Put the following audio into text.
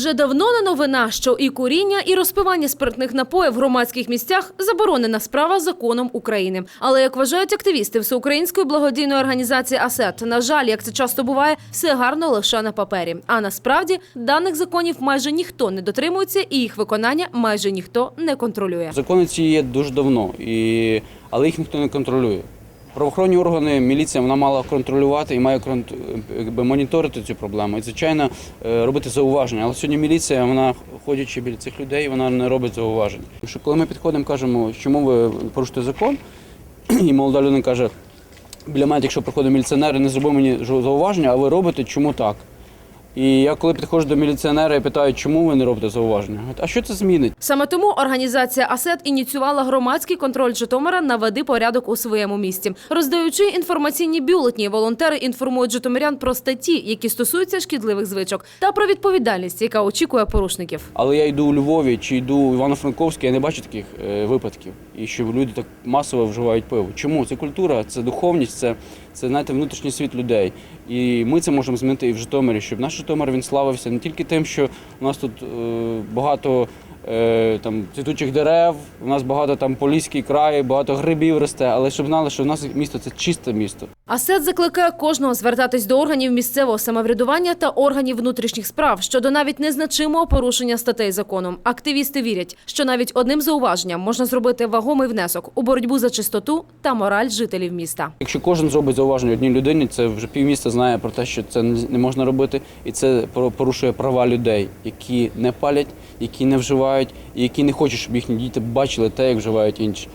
Вже давно не новина, що і куріння, і розпивання спиртних напоїв в громадських місцях заборонена справа законом України. Але як вважають активісти всеукраїнської благодійної організації АСЕТ, на жаль, як це часто буває, все гарно лише на папері. А насправді даних законів майже ніхто не дотримується, і їх виконання майже ніхто не контролює. Закони ці є дуже давно, але їх ніхто не контролює. Правоохоронні органи, міліція вона мала контролювати і має моніторити цю проблему. І, звичайно, е, робити зауваження. Але сьогодні міліція, вона ходячи біля цих людей, вона не робить зауважень. Тому що коли ми підходимо, кажемо, чому ви порушуєте закон, і молода людина каже, біля мене, якщо приходить міліціонер не зробив мені зауваження, а ви робите, чому так? І я коли підходжу до міліціонера і питаю, чому ви не робите зауваження? А що це змінить? Саме тому організація АСЕТ ініціювала громадський контроль Житомира «Наведи порядок у своєму місті. Роздаючи інформаційні бюлетні, волонтери інформують житомирян про статті, які стосуються шкідливих звичок, та про відповідальність, яка очікує порушників. Але я йду у Львові чи йду у Івано-Франковське, я не бачу таких е, випадків. І що люди так масово вживають пиво. Чому? Це культура, це духовність, це, це знаєте, внутрішній світ людей. І ми це можемо змінити і в Житомирі, щоб наш Житомир він славився не тільки тим, що у нас тут е, багато там цвітучих дерев, у нас багато там поліський край, багато грибів росте, але щоб знали, що в нас місто це чисте місто. АСЕТ закликає кожного звертатись до органів місцевого самоврядування та органів внутрішніх справ щодо навіть незначимого порушення статей законом. Активісти вірять, що навіть одним зауваженням можна зробити вагомий внесок у боротьбу за чистоту та мораль жителів міста. Якщо кожен зробить зауваження одній людині, це вже півміста знає про те, що це не можна робити, і це порушує права людей, які не палять, які не вживають, і які не хочуть, щоб їхні діти бачили те, як вживають інші.